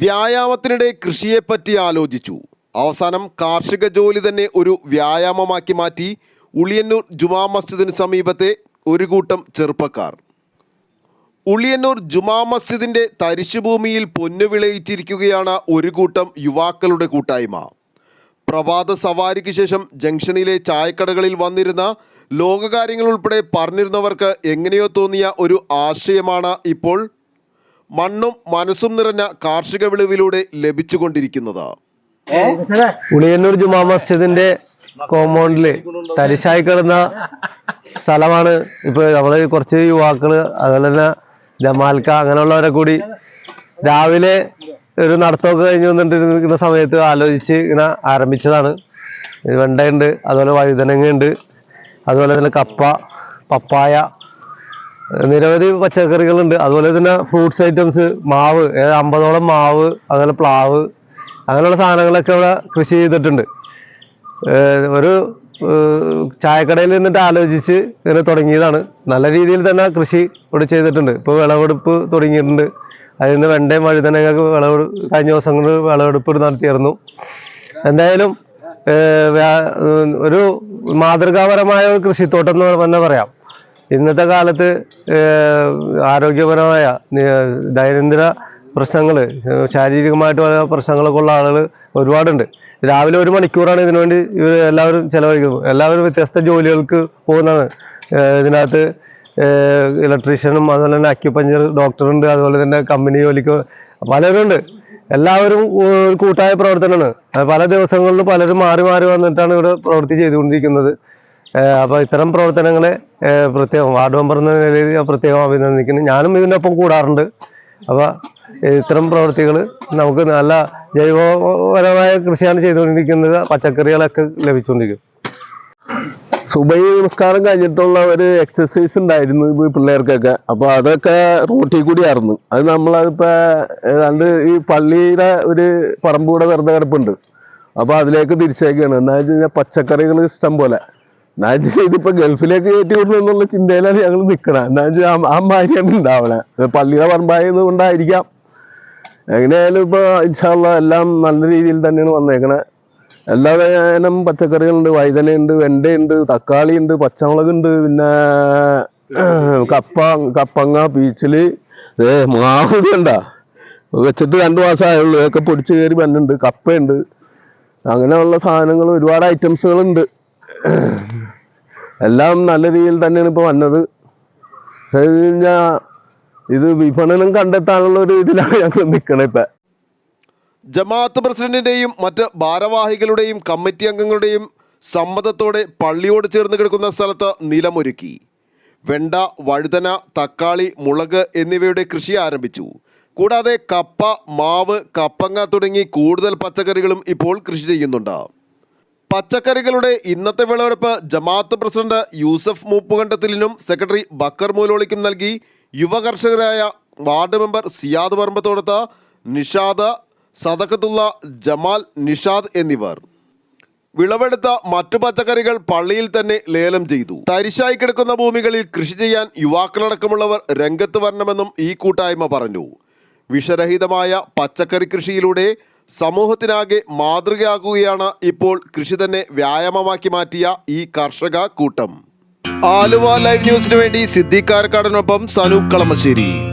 വ്യായാമത്തിനിടെ കൃഷിയെപ്പറ്റി ആലോചിച്ചു. അവസാനം കാർഷിക ജോലി തന്നെ ഒരു വ്യായാമമാക്കി മാറ്റി ഉളിയന്നൂർ ജുമാ മസ്ജിദിന് സമീപത്തെ ഒരു കൂട്ടം ചെറുപ്പക്കാർ. ഉളിയന്നൂർ ജുമാ മസ്ജിദിന്റെ തരിശുഭൂമിയിൽ പൊന്നു വിളയിച്ചിരിക്കുകയാണ് ഒരു കൂട്ടം യുവാക്കളുടെ കൂട്ടായ്മ. പ്രഭാത സവാരിക്ക് ശേഷം ജംഗ്ഷനിലെ ചായക്കടകളിൽ വന്നിരുന്ന ലോകകാര്യങ്ങൾ ഉൾപ്പെടെ പറഞ്ഞിരുന്നവർക്ക് എങ്ങനെയോ തോന്നിയ ഒരു ആശയമാണ് ഇപ്പോൾ മണ്ണും മനസ്സും നിറഞ്ഞ കാർഷിക വിളവിലൂടെ ലഭിച്ചുകൊണ്ടിരിക്കുന്നത്. ഉളിയന്നൂർ ജുമാ മസ്ജിദിന്റെ കോമ്പൗണ്ടിൽ തരിശായി കിടന്ന സ്ഥലമാണ്. ഇപ്പൊ നമ്മൾ കുറച്ച് യുവാക്കൾ അതുപോലെ തന്നെ ജമാൽക്ക അങ്ങനെയുള്ളവരെ കൂടി രാവിലെ ഒരു നടത്തമൊക്കെ കഴിഞ്ഞ് വന്നിട്ടിരിക്കുന്ന സമയത്ത് ആലോചിച്ച് ഇങ്ങനെ ആരംഭിച്ചതാണ്. വെണ്ടയുണ്ട് അതുപോലെ വഴുതനങ്ങ ഉണ്ട് അതുപോലെ തന്നെ കപ്പ പപ്പായ നിരവധി പച്ചക്കറികളുണ്ട്. അതുപോലെ തന്നെ ഫ്രൂട്ട്സ് ഐറ്റംസ് മാവ് അമ്പതോളം മാവ് അതുപോലെ പ്ലാവ് അങ്ങനെയുള്ള സാധനങ്ങളൊക്കെ ഇവിടെ കൃഷി ചെയ്തിട്ടുണ്ട്. ഒരു ചായക്കടയിൽ നിന്നിട്ട് ആലോചിച്ച് ഇങ്ങനെ തുടങ്ങിയതാണ്. നല്ല രീതിയിൽ തന്നെ കൃഷി ഇവിടെ ചെയ്തിട്ടുണ്ട്. ഇപ്പോൾ വിളവെടുപ്പ് തുടങ്ങിയിട്ടുണ്ട്. അതിൽ നിന്ന് വെണ്ടയും വഴുതനങ്ങൊക്കെ വിളവ് കഴിഞ്ഞ ദിവസങ്ങളിൽ വിളവെടുപ്പ് നടത്തിയിരുന്നു. എന്തായാലും ഒരു മാതൃകാപരമായ ഒരു കൃഷിത്തോട്ടം എന്ന് തന്നെ പറയാം. ഇന്നത്തെ കാലത്ത് ആരോഗ്യപരമായ ദൈനംദിന പ്രശ്നങ്ങൾ ശാരീരികമായിട്ട് പല പ്രശ്നങ്ങളൊക്കെ ഉള്ള ആളുകൾ ഒരുപാടുണ്ട്. രാവിലെ ഒരു മണിക്കൂറാണ് ഇതിനുവേണ്ടി ഇവർ എല്ലാവരും ചിലവഴിക്കുന്നത്. എല്ലാവരും വ്യത്യസ്ത ജോലികൾക്ക് പോകുന്നതാണ്. ഇതിനകത്ത് ഇലക്ട്രീഷ്യനും അതുപോലെ തന്നെ അക്യുപഞ്ചർ ഡോക്ടറുണ്ട് അതുപോലെ തന്നെ കമ്പനി ജോലിക്ക് പലരുണ്ട്. എല്ലാവരും കൂട്ടായ പ്രവർത്തനമാണ്. പല ദിവസങ്ങളിലും പലരും മാറി മാറി വന്നിട്ടാണ് ഇവിടെ പ്രവൃത്തി ചെയ്തുകൊണ്ടിരിക്കുന്നത്. ഏഹ് അപ്പൊ ഇത്തരം പ്രവർത്തനങ്ങളെ പ്രത്യേകം വാർഡ് മെമ്പർ എന്ന നിലയിൽ പ്രത്യേകം അഭിനന്ദിക്കുന്നു. ഞാനും ഇതിനൊപ്പം കൂടാറുണ്ട്. അപ്പൊ ഇത്തരം പ്രവൃത്തികൾ നമുക്ക് നല്ല ജൈവപരമായ കൃഷിയാണ് ചെയ്തുകൊണ്ടിരിക്കുന്നത്. പച്ചക്കറികളൊക്കെ ലഭിച്ചുകൊണ്ടിരിക്കും. സുബൈ നമസ്കാരം കഴിഞ്ഞിട്ടുള്ള ഒരു എക്സസൈസ് ഉണ്ടായിരുന്നു ഇത് പിള്ളേർക്കൊക്കെ. അപ്പൊ അതൊക്കെ റോട്ടിൽ കൂടിയായിരുന്നു അത് നമ്മളതിപ്പോ ഏതാണ്ട് ഈ പള്ളിയുടെ ഒരു പറമ്പൂടെ വെറുതെ കിടപ്പുണ്ട്. അപ്പൊ അതിലേക്ക് തിരിച്ചേക്കാണ്. എന്താ വെച്ച് കഴിഞ്ഞാൽ പച്ചക്കറികൾ ഇഷ്ടം പോലെ. എന്നാ ഇതിപ്പോ ഗൾഫിലേക്ക് കയറ്റി വിടണം എന്നുള്ള ചിന്തയിലാണ് ഞങ്ങൾ നിൽക്കണം എന്നാ വെച്ചാൽ ആ- മാതിരിയാണ് ഉണ്ടാവണേ പള്ളിയുടെ പറമ്പായത് കൊണ്ടായിരിക്കാം. എങ്ങനെയായാലും ഇപ്പൊ ഇൻഷാല്ല എല്ലാം നല്ല രീതിയിൽ തന്നെയാണ് വന്നേക്കണേ. എല്ലാ വേനം പച്ചക്കറികളുണ്ട് വഴുതനയുണ്ട് വെണ്ടയുണ്ട് തക്കാളി ഉണ്ട് പച്ചമുളകുണ്ട് പിന്നെ കപ്പ കപ്പങ്ങ പീച്ചിൽ ഏ മാവ് വേണ്ട വെച്ചിട്ട് രണ്ടു മാസമായുള്ളൂ ഇതൊക്കെ പൊടിച്ച് കയറി വന്നിട്ടുണ്ട്. കപ്പയുണ്ട്. അങ്ങനെയുള്ള സാധനങ്ങൾ ഒരുപാട് ഐറ്റംസുകളുണ്ട് എല്ലാം നല്ല രീതിയിൽ തന്നെയാണ് ഇപ്പോൾ വന്നത്. കഴിഞ്ഞാൽ ഇത് വിപണനം കണ്ടെത്താനുള്ള ഒരു ഇതിലാണ് ഞങ്ങൾ നിൽക്കണത് ഇപ്പം. ജമാഅത്ത് പ്രസിഡന്റിന്റെയും മറ്റ് ഭാരവാഹികളുടെയും കമ്മിറ്റി അംഗങ്ങളുടെയും സമ്മതത്തോടെ പള്ളിയോട് ചേർന്ന് കിടക്കുന്ന സ്ഥലത്ത് നിലമൊരുക്കി. വെണ്ട വഴുതന തക്കാളി മുളക് എന്നിവയുടെ കൃഷി ആരംഭിച്ചു. കൂടാതെ കപ്പ മാവ് കപ്പങ്ങ തുടങ്ങി കൂടുതൽ പച്ചക്കറികളും ഇപ്പോൾ കൃഷി ചെയ്യുന്നുണ്ട്. പച്ചക്കറികളുടെ ഇന്നത്തെ വിളവെടുപ്പ് ജമാഅത്ത് പ്രസിഡന്റ് യൂസഫ് മൂപ്പുകണ്ടത്തിലിനും സെക്രട്ടറി ബക്കർ മൂലോളിക്കും നൽകി. യുവ കർഷകരായ വാർഡ് മെമ്പർ സിയാദ് പറമ്പത്തോടത്ത് നിഷാദ് സദക്കത്തുള്ള ജമാൽ നിഷാദ് എന്നിവർ. വിളവെടുത്ത മറ്റു പച്ചക്കറികൾ പള്ളിയിൽ തന്നെ ലേലം ചെയ്തു. തരിശായി കിടക്കുന്ന ഭൂമികളിൽ കൃഷി ചെയ്യാൻ യുവാക്കളടക്കമുള്ളവർ രംഗത്ത് വരണമെന്നും ഈ കൂട്ടായ്മ പറഞ്ഞു. വിഷരഹിതമായ പച്ചക്കറി കൃഷിയിലൂടെ സമൂഹത്തിനാകെ മാതൃകയാകുകയാണ് ഇപ്പോൾ കൃഷി തന്നെ വ്യായാമമാക്കി മാറ്റിയ ഈ കർഷക കൂട്ടം. ആലുവ ലൈവ് ന്യൂസിനു വേണ്ടി സിദ്ദിഖ് കാരക്കാടനൊപ്പം സനൂപ് കളമശ്ശേരി.